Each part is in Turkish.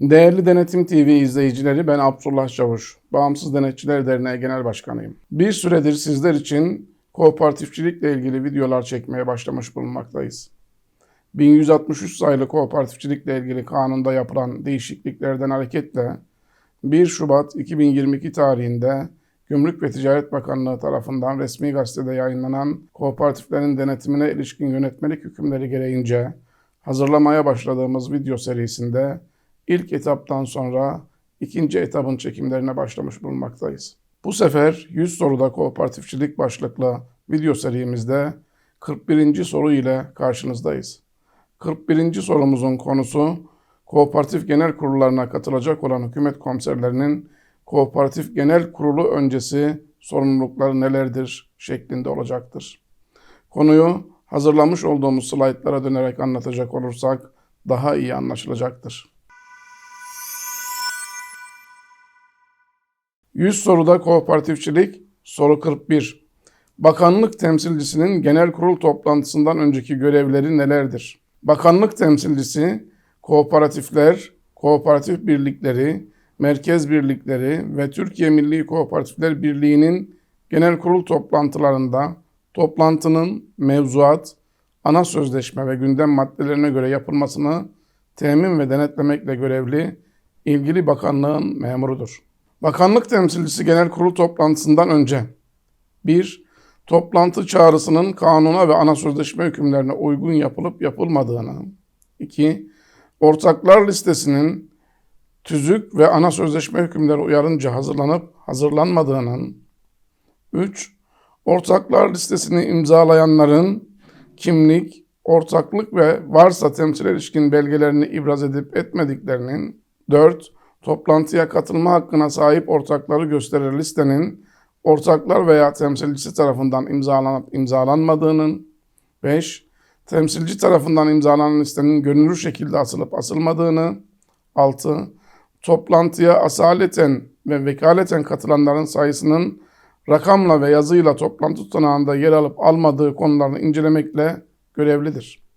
Değerli Denetim TV izleyicileri ben Abdullah Çavuş. Bağımsız Denetçiler Derneği Genel Başkanıyım. Bir süredir sizler için kooperatifçilikle ilgili videolar çekmeye başlamış bulunmaktayız. 1163 sayılı kooperatifçilikle ilgili kanunda yapılan değişikliklerden hareketle 1 Şubat 2022 tarihinde Gümrük ve Ticaret Bakanlığı tarafından resmi gazetede yayınlanan kooperatiflerin denetimine ilişkin yönetmelik hükümleri gereğince hazırlamaya başladığımız video serisinde ilk etaptan sonra ikinci etapın çekimlerine başlamış bulunmaktayız. Bu sefer 100 soruda kooperatifçilik başlıklı video serimizde 41. soru ile karşınızdayız. 41. sorumuzun konusu kooperatif genel kurullarına katılacak olan hükümet komiserlerinin kooperatif genel kurulu öncesi sorumlulukları nelerdir şeklinde olacaktır. Konuyu hazırlamış olduğumuz slaytlara dönerek anlatacak olursak daha iyi anlaşılacaktır. 100 soruda kooperatifçilik soru 41. Bakanlık temsilcisinin genel kurul toplantısından önceki görevleri nelerdir? Bakanlık temsilcisi kooperatifler, kooperatif birlikleri, merkez birlikleri ve Türkiye Milli Kooperatifler Birliği'nin genel kurul toplantılarında toplantının mevzuat, ana sözleşme ve gündem maddelerine göre yapılmasını temin ve denetlemekle görevli ilgili bakanlığın memurudur. Bakanlık temsilcisi genel kurul toplantısından önce 1. Toplantı çağrısının kanuna ve ana sözleşme hükümlerine uygun yapılıp yapılmadığını. 2. Ortaklar listesinin tüzük ve ana sözleşme hükümleri uyarınca hazırlanıp hazırlanmadığının. 3. Ortaklar listesini imzalayanların kimlik, ortaklık ve varsa temsil ilişkin belgelerini ibraz edip etmediklerinin. 4. Toplantıya katılma hakkına sahip ortakları gösterir listenin ortaklar veya temsilcisi tarafından imzalanıp imzalanmadığının. 5. Temsilci tarafından imzalanan listenin gönüllü şekilde asılıp asılmadığını. 6. Toplantıya asaleten ve vekaleten katılanların sayısının rakamla ve yazıyla toplantı tutanağında yer alıp almadığı konularını incelemekle görevlidir.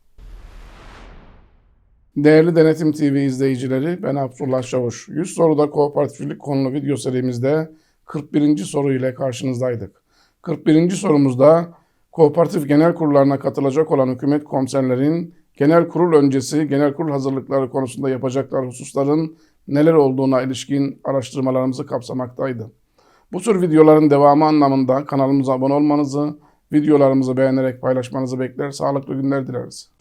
Değerli Denetim TV izleyicileri, ben Abdullah Çavuş. 100 soruda kooperatiflik konulu video serimizde 41. soru ile karşınızdaydık. 41. sorumuzda kooperatif genel kurullarına katılacak olan hükümet komiserlerin genel kurul öncesi genel kurul hazırlıkları konusunda yapacakları hususların neler olduğuna ilişkin araştırmalarımızı kapsamaktaydı. Bu tür videoların devamı anlamında kanalımıza abone olmanızı, videolarımızı beğenerek paylaşmanızı bekler, sağlıklı günler dileriz.